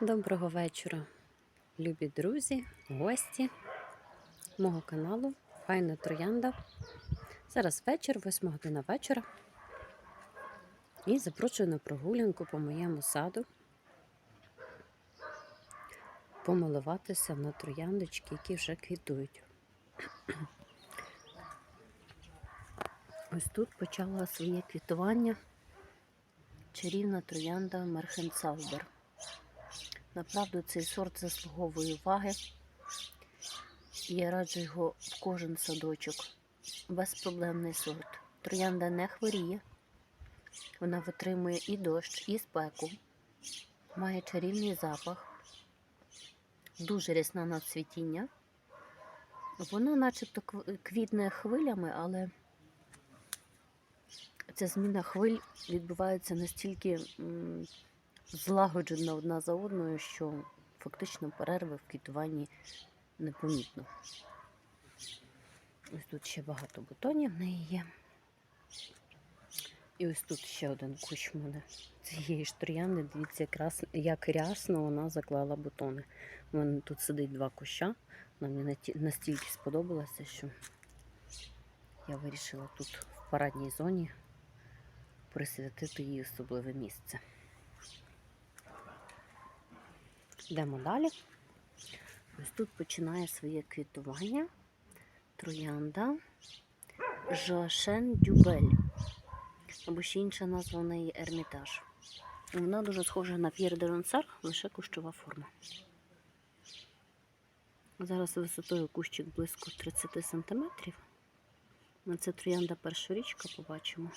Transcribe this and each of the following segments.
Доброго вечора, любі друзі, гості мого каналу Файна Троянда. Зараз вечір, 8 година вечора. І запрошую на прогулянку по моєму саду. Помилуватися на трояндочки, які вже квітують. Ось тут почала своє квітування чарівна троянда Мерхенцалбер. Направду цей сорт заслуговує уваги. Я раджу його в кожен садочок. Безпроблемний сорт. Троянда не хворіє. Вона витримує і дощ, і спеку. Має чарівний запах, дуже рясна на цвітіння. Вона начебто квітне хвилями, але ця зміна хвиль відбувається настільки злагоджена одна за одною, що фактично перерви в квітуванні непомітно. Ось тут ще багато бутонів в неї є. І ось тут ще один кущ мене цієї ж. Дивіться, як рясно вона заклала бутони. У мене тут сидить два куща. Вона мені настільки сподобалася, що я вирішила тут в парадній зоні присвятити їй особливе місце. Йдемо далі. Ось тут починає своє квітування троянда Жоашен Дюбель. Або ще інша назва в неї Ермітаж. Вона дуже схожа на П'єр де Ронсар, лише кущова форма. Зараз висотою кущик близько 30 см. Це троянда першорічка, побачимо,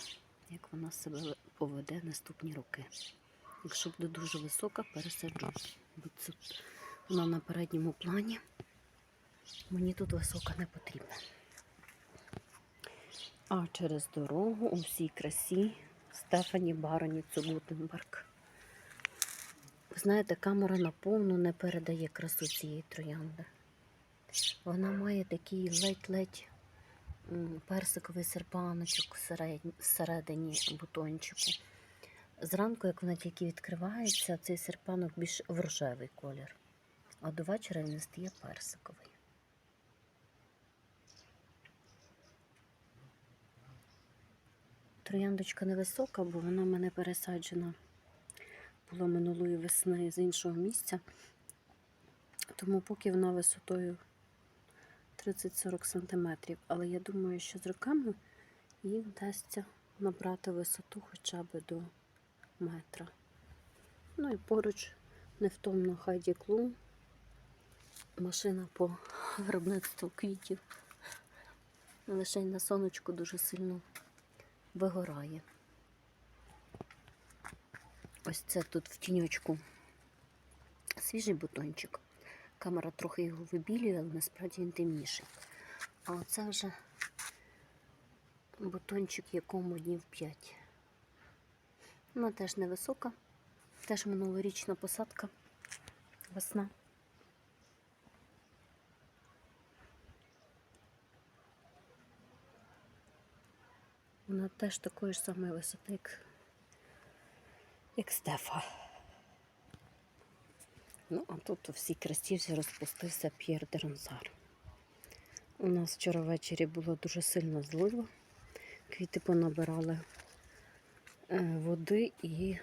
як вона себе поведе наступні роки. Якщо буде дуже висока, пересаджу. Вона на передньому плані. Мені тут висока не потрібна. А через дорогу у всій красі Стефані Бароні Цугутенберг. Ви знаєте, камера наповну не передає красу цієї троянди. Вона має такий ледь-ледь персиковий серпаночок всередині бутончику. Зранку, як вона тільки відкривається, цей серпанок більш в рожевий колір, а до вечора він стає персиковий. Трояндочка невисока, бо вона в мене пересаджена була минулої весни з іншого місця. Тому поки вона висотою 30-40 см. Але я думаю, що з роками їй вдасться набрати висоту хоча б до метра. Ну і поруч невтомно Хайді Клум. Машина по виробництву квітів. Лише на сонечку дуже сильно вигорає. Ось це тут в тіньочку свіжий бутончик. Камера трохи його вибілює, але насправді він темніший. А оце вже бутончик, якому днів 5. Вона теж невисока, теж минулорічна посадка, весна. Вона теж такої ж самої висоти, як, як Стефа. Ну, а тут у всій красі вже розпустився П'єр де Ронсар. У нас вчора ввечері було дуже сильно зливо. Квіти понабирали води і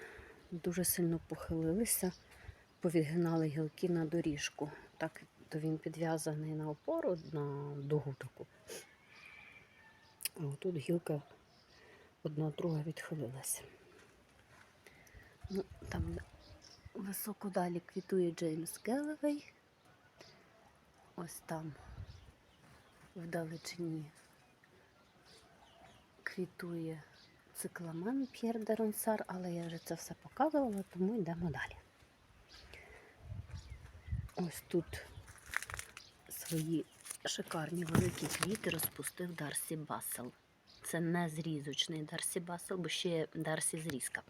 дуже сильно похилилися, повідгинали гілки на доріжку. Так то він підв'язаний на опору, на дугу таку. А отут гілка одна друга відхилилася. Ну, там високо далі квітує Джеймс Геллевей. Ось там в далечині квітує цикламен П'єр де Ронсар, але я вже це все показувала, тому йдемо далі. Ось тут свої шикарні великі квіти розпустив Дарсі Басел. Це не зрізочний Дарсі Басел, бо ще є Дарсі зрізка.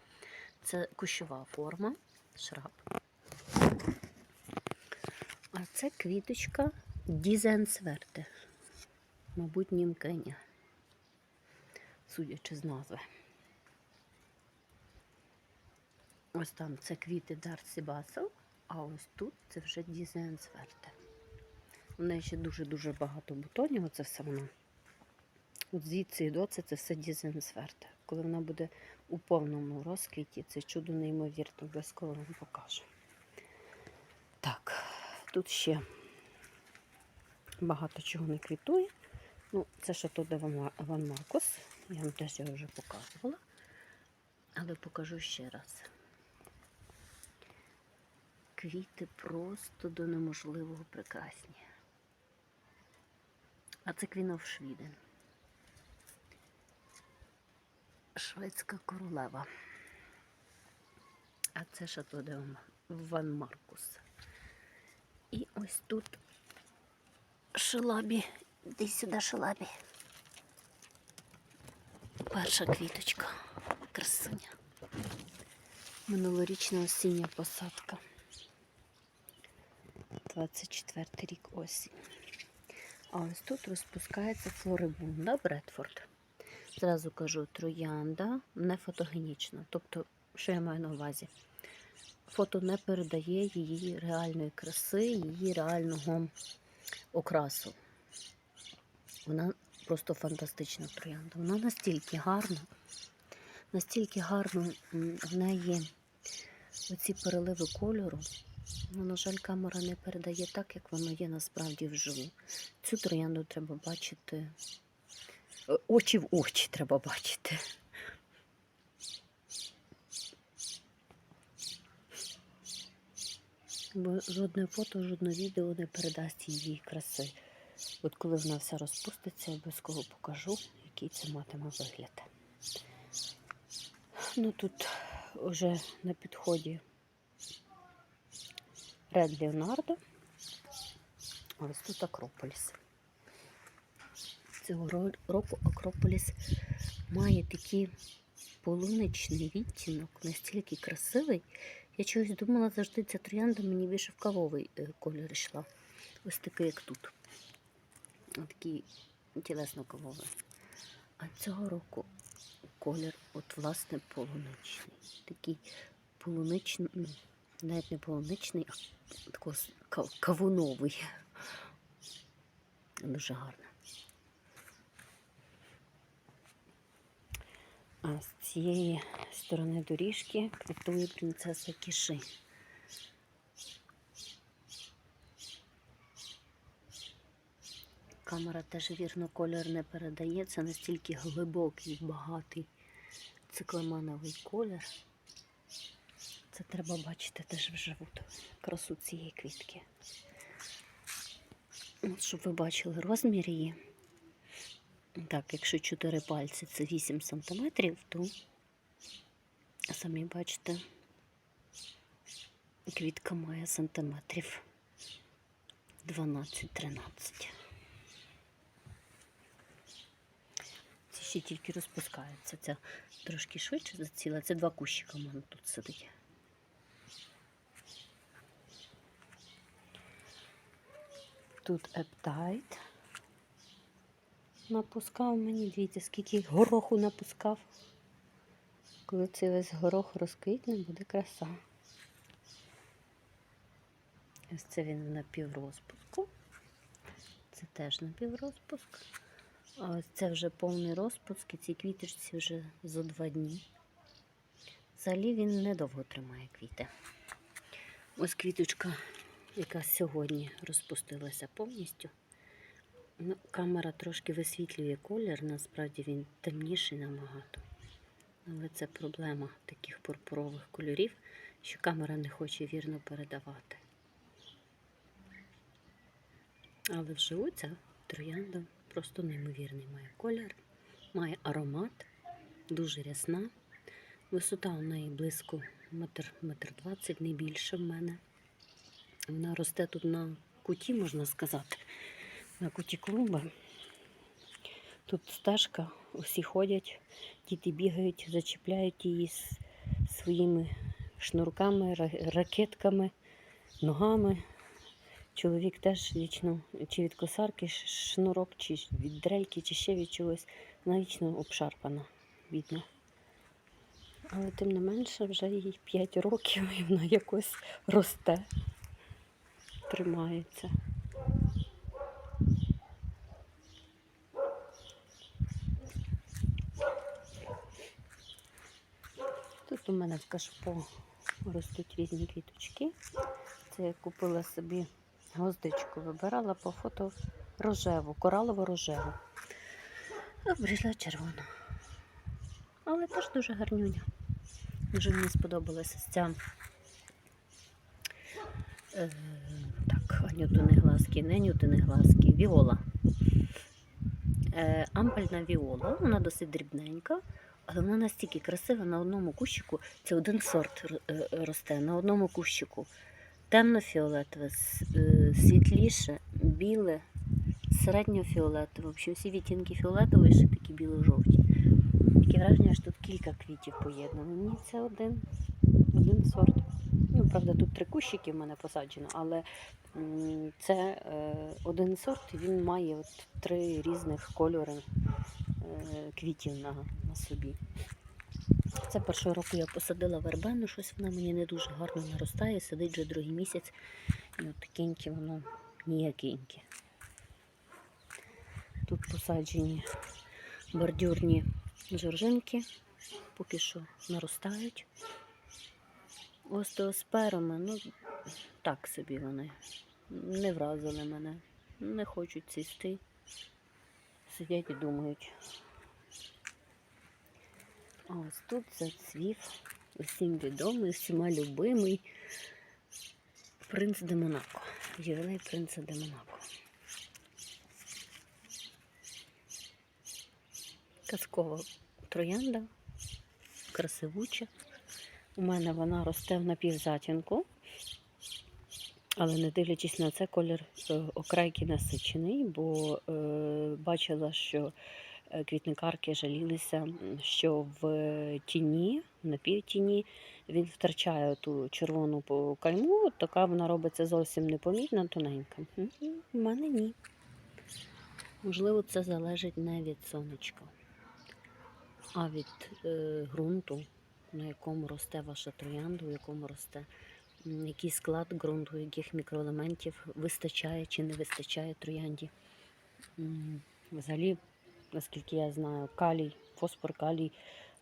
Це кущова форма, шраб. А це квіточка Дізенсверте. Мабуть, німкиня, судячи з назви. Ось там це квіти Дарсі Басел. А ось тут це вже дізенсверте. У неї ще дуже-дуже багато бутонів, оце все воно. От звідси і доці це все дізенсверте. Коли вона буде у повному розквіті, це чудо неймовірно, обов'язково вам покажу. Так, тут ще багато чого не квітує. Ну, це де Ван Ван Маркус. Я вам теж його вже показувала. Але покажу ще раз. Квіти просто до неможливого прекрасні. А це Квінов Швіден. Шведська королева. А це Шато де Ван Маркус. І ось тут шилабі. Іди сюди, шилабі. Перша квіточка. Красуня. Минулорічна осіння посадка. 24 рік осінь. А ось тут розпускається флорибунда Бредфорд. Зразу кажу, троянда не фотогенічна. Тобто, що я маю на увазі? Фото не передає її реальної краси, її реального окрасу. Вона просто фантастична троянда. Вона настільки гарна, настільки гарно в неї оці переливи кольору. Ну, на жаль, камера не передає так, як воно є насправді вживу. Цю троянду треба бачити. е, Очі в очі треба бачити. Бо жодне фото, жодне відео не передасть її краси. От коли вона вся розпуститься, обов'язково покажу, який це матиме вигляд. Ну тут вже на підході Ред Леонардо. Ось тут Акрополіс. Цього року Акрополіс має такий полуничний відтінок, настільки красивий. Я чогось думала завжди ця троянда мені більше в кавовий е, колір йшла. Ось такий, як тут. Такий тілесно-кавовий. А цього року колір, от власне, полуничний. Такий полуничний, ну, навіть не полуничний, а такий кавуновий. Дуже гарно. А з цієї сторони доріжки квітує принцеса Кіши. Камера теж вірно колір не передає. Це настільки глибокий, багатий цикламановий колір. Це треба бачити теж вживу красу цієї квітки. От, щоб ви бачили розмір її. Так, якщо 4 пальці це 8 см, то самі бачите, квітка має сантиметрів 12-13. Ці ще тільки розпускаються. Ця трошки швидше заціла. Це два кущика в мене тут сидить. Тут ептайт напускав мені, дивіться, скільки гороху напускав. Коли цей весь горох розквітне, буде краса. Ось це він на піврозпуску. Це теж на піврозпуск. А ось це вже повний розпуск і ці квіточці вже за два дні. Взагалі він недовго тримає квіти. Ось квіточка, яка сьогодні розпустилася повністю. Ну, камера трошки висвітлює колір, насправді він темніший набагато. Але це проблема таких пурпурових кольорів, що камера не хоче вірно передавати. Але вживу ця троянда просто неймовірний має колір, має аромат, дуже рясна. Висота у неї близько метр, метр двадцять, не більше в мене. Вона росте тут на куті, можна сказати, на куті клуба. Тут стежка, усі ходять, діти бігають, зачіпляють її своїми шнурками, ракетками, ногами. Чоловік теж вічно чи від косарки шнурок, чи від дрельки, чи ще від чогось. Вона вічно обшарпана, бідна. Але тим не менше вже їй 5 років і вона якось росте, тримається. Тут у мене в кашпо ростуть різні квіточки. Це я купила собі гвоздичку, вибирала по фото рожеву, коралово рожеву. Обрізла червону. Але теж дуже гарнюня. Дуже мені сподобалася ця. Так, глазки, не анютини глазки, віола. Е, ампельна віола, вона досить дрібненька, але вона настільки красива на одному кущику. Це один сорт е, росте на одному кущику. Темно-фіолетове, е, світліше, біле, середньо-фіолетове. Взагалі всі відтінки фіолетової ще такі біло-жовті. Таке враження, що тут кілька квітів поєднано. Ні, це один, один сорт. Ну, правда, тут три кущики в мене посаджено, але це е, один сорт, він має от три різних кольори е, квітів на, на собі. Це першого року я посадила вербену, щось вона мені не дуже гарно наростає, сидить вже другий місяць, і от такеньке воно ніякеньке. Тут посаджені бордюрні жоржинки, поки що наростають. Остеосперами, ну так собі вони. Не вразили мене, не хочуть цісти. Сидять і думають. А ось тут зацвів усім відомий, всіма любимий принц де Монако. Ювілей принца де Монако. Казкова троянда, красивуча. У мене вона росте в напівзатінку, але не дивлячись на це, колір е, окрайки насичений, бо е, бачила, що е, квітникарки жалілися, що в тіні, в напівтіні, він втрачає ту червону кайму, така вона робиться зовсім непомітна, тоненька. У мене ні. Можливо, це залежить не від сонечка, а від е, ґрунту, на якому росте ваша троянда, у якому росте, який склад ґрунту, яких мікроелементів вистачає чи не вистачає троянді. Взагалі, наскільки я знаю, калій, фосфор, калій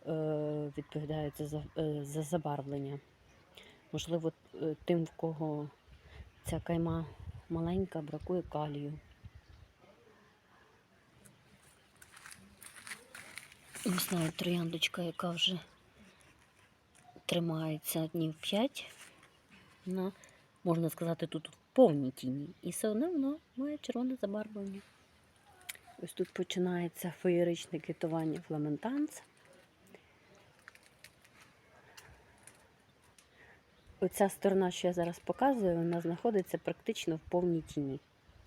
е, відповідають за, за- е, забарвлення. Можливо, е, тим, в кого ця кайма маленька, бракує калію. Ось навіть трояндочка, яка вже тримається днів 5. Вона, можна сказати, тут в повній тіні. І все одно воно має червоне забарвлення. Ось тут починається феєричне квітування фламентанца. Оця сторона, що я зараз показую, вона знаходиться практично в повній тіні.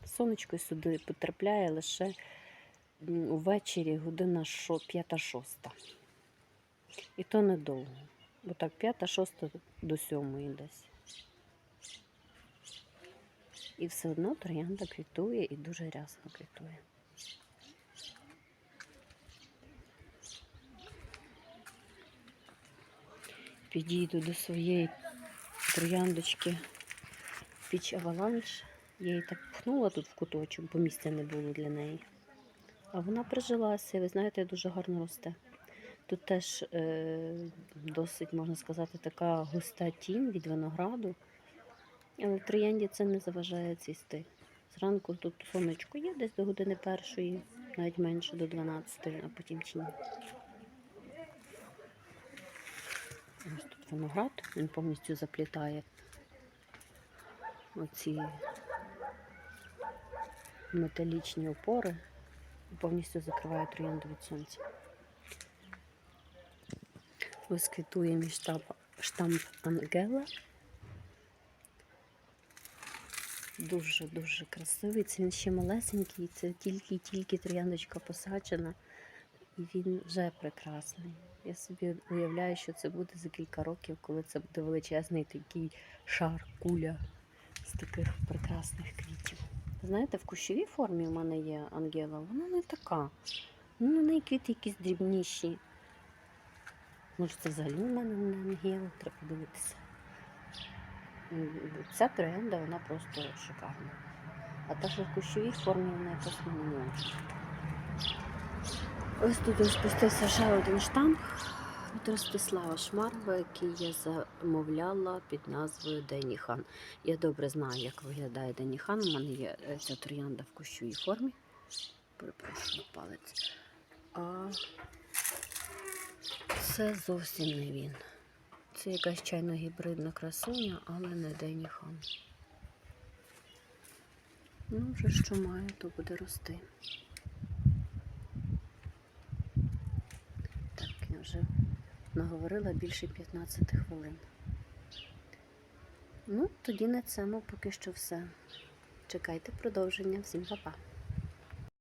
Сонечко сюди потрапляє лише м, увечері година шо- п'ята-шоста. І то недовго. Бо так п'ята-шоста до сьомої десь. І все одно троянда квітує і дуже рясно квітує. Підійду до своєї трояндочки піч аваланш. Я її так пхнула тут в куточок, бо місця не було для неї. А вона прижилася, ви знаєте, дуже гарно росте. Тут теж е, досить, можна сказати, така густа тінь від винограду. Але троянді це не заважає цвісти. Зранку тут сонечко є десь до години першої, навіть менше до 12, а потім тінь. Ось тут виноград, він повністю заплітає оці металічні опори і повністю закриває троянду від сонця. Ось квітує мій штамп, штамп Ангела. Дуже-дуже красивий. Це він ще малесенький, це тільки-тільки трояндочка посаджена. І він вже прекрасний. Я собі уявляю, що це буде за кілька років, коли це буде величезний такий шар, куля з таких прекрасних квітів. Знаєте, в кущовій формі в мене є ангела, вона не така. Ну, на неї квіти якісь дрібніші. Може, це взагалі в мене не ангел, треба подивитися. Ця троянда, вона просто шикарна. А та, що в кущовій формі, вона якось не. Ось тут ось спустився ще один штамп від Ростислава Шмарова, який я замовляла під назвою Деніхан. Я добре знаю, як виглядає Деніхан. У мене є е, ця троянда в кущовій формі. Перепрошую палець. А це зовсім не він. Це якась чайно гібридна красуня, але не Деніхан. Ну, вже що має, то буде рости. Так, я вже наговорила більше 15 хвилин. Ну, тоді на цьому поки що все. Чекайте продовження. Всім па-па.